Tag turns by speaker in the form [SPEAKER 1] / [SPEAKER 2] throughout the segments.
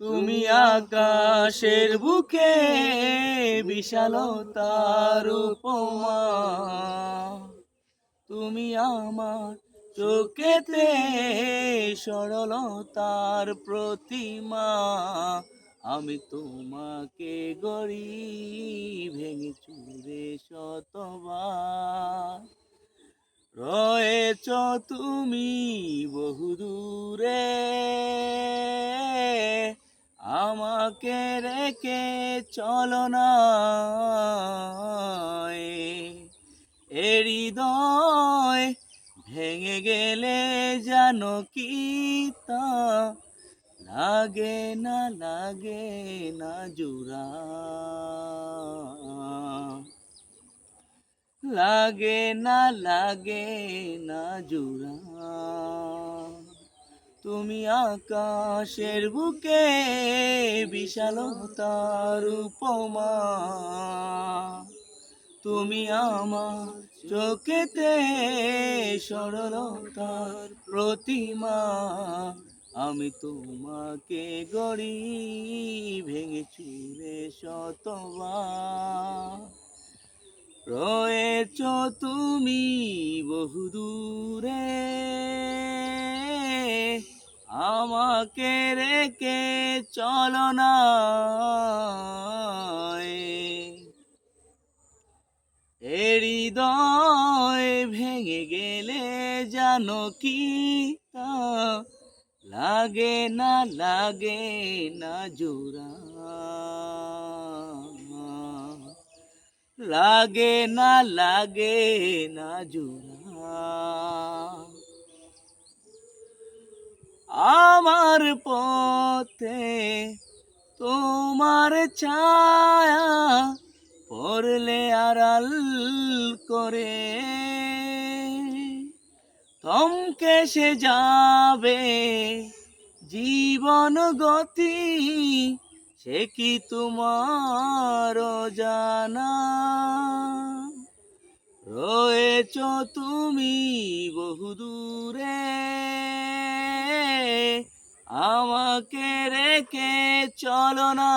[SPEAKER 1] তুমি আকাশের বুকে বিশালতার উপমা। তুমি আমার চোখেতে সরলতার প্রতিমা। আমি তোমাকে গড়ি ভেঙে চুরে শতবার। রয়েছ তুমি বহুদূরে রেখে চলো না এ হৃদয় ভেঙে গেলে জানো কি তা? লাগে না লাগে না জুড়া। লাগে না লাগে না জুড়া। তুমি আকাশের বুকে বিশালতার উপমা। তুমি আমার চোখেতে সরলতার প্রতিমা। আমি তোমাকে গড়ি ভেঙে চুরে শতবার রয়েছ তুমি বহুদূরে। আমাকে রেখে চলো না। হৃদয় ভেঙে গেলে জানো কি লাগে না লাগে না জোড়া। লাগে না লাগে না জোড়া। আমার পথে তোমার ছায়া পড়লে আড়াল করে। থমকে সে যাবে জীবন গতি, সে কি তোমার জানা রয়েছ তুমি বহুদূরে আমাকে রেখে চলো না।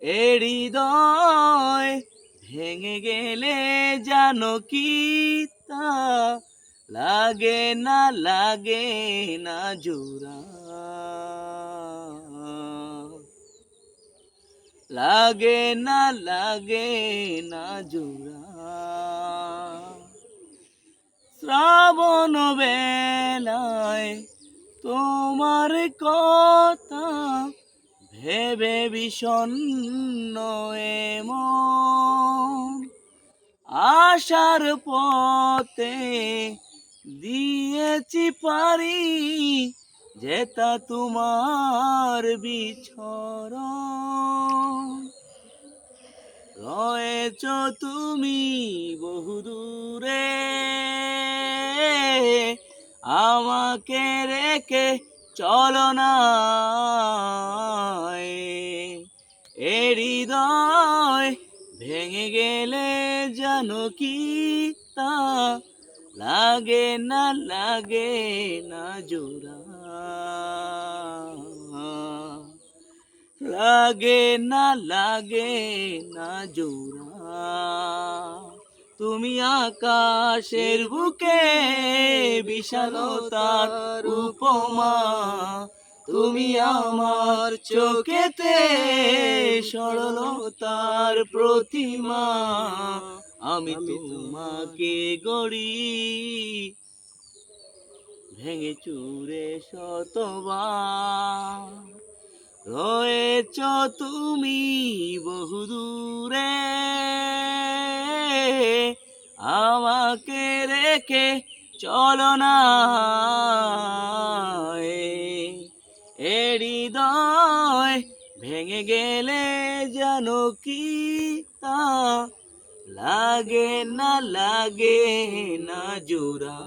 [SPEAKER 1] এ হৃদয় ভেঙে গেলে জানো কি তা? লাগে না লাগে না জোড়া। লাগে না লাগে না জোড়া। শ্রাবণ বেলায় তোমার কথা ভেবে বিষণ্ণ এমন। আশার পথে দিয়েছি পারি যেটা তোমার বিছর রয়েছ তুমি বহুদূরে আমাকে রেখে চলো না। এ হৃদয় ভেঙে গেলে জানো কি তা লাগে না লাগে না জোড়া। লাগে না লাগে না জোড়া। তুমি আকাশের বুকে বিশালতার উপমা। তুমি আমার চোখেতে সরলতার প্রতিমা। আমি তোমাকে গড়ি। ভেঙে চুরে শতবার রয়েছ তুমি বহুদূরে। আমাকে রেখে চলো না। এ হৃদয় ভেঙে গেলে জানো কি তা? লাগে না লাগে না জোড়া।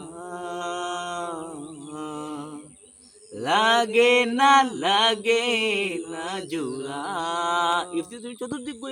[SPEAKER 1] লাগে না লাগে না জোড়া। ইফতি তুমি চতুর্দিক